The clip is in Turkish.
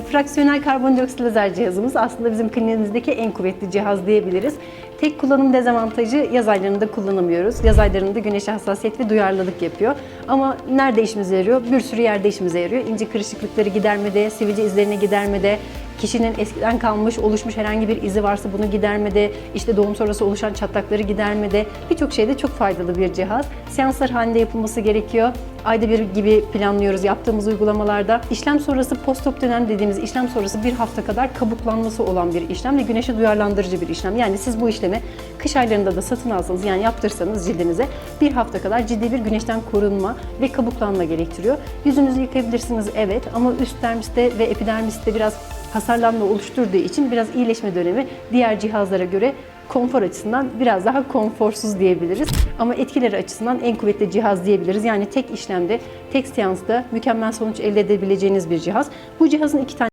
Fraksiyonel karbondioksit lazer cihazımız aslında bizim kliniğimizdeki en kuvvetli cihaz diyebiliriz. Tek kullanım dezavantajı yaz aylarında kullanamıyoruz. Yaz aylarında güneşe hassasiyet ve duyarlılık yapıyor. Ama nerede işimize yarıyor? Bir sürü yerde işimize yarıyor. İnce kırışıklıkları gidermede, sivilce izlerini gidermede, kişinin eskiden kalmış, oluşmuş herhangi bir izi varsa bunu gidermede, işte doğum sonrası oluşan çatlakları gidermede birçok şeyde çok faydalı bir cihaz. Seanslar halinde yapılması gerekiyor. Ayda bir gibi planlıyoruz yaptığımız uygulamalarda. İşlem sonrası post-op dönem dediğimiz işlem sonrası bir hafta kadar kabuklanması olan bir işlem ve güneşe duyarlandırıcı bir işlem. Yani siz bu işlemi kış aylarında da satın alsanız yani yaptırsanız cildinize bir hafta kadar ciddi bir güneşten korunma ve kabuklanma gerektiriyor. Yüzünüzü yıkayabilirsiniz evet ama üst dermiste ve epidermiste biraz hasarlanma oluşturduğu için biraz iyileşme dönemi diğer cihazlara göre konfor açısından biraz daha konforsuz diyebiliriz. Ama etkileri açısından en kuvvetli cihaz diyebiliriz. Yani tek işlemde, tek seansta mükemmel sonuç elde edebileceğiniz bir cihaz. Bu cihazın iki tane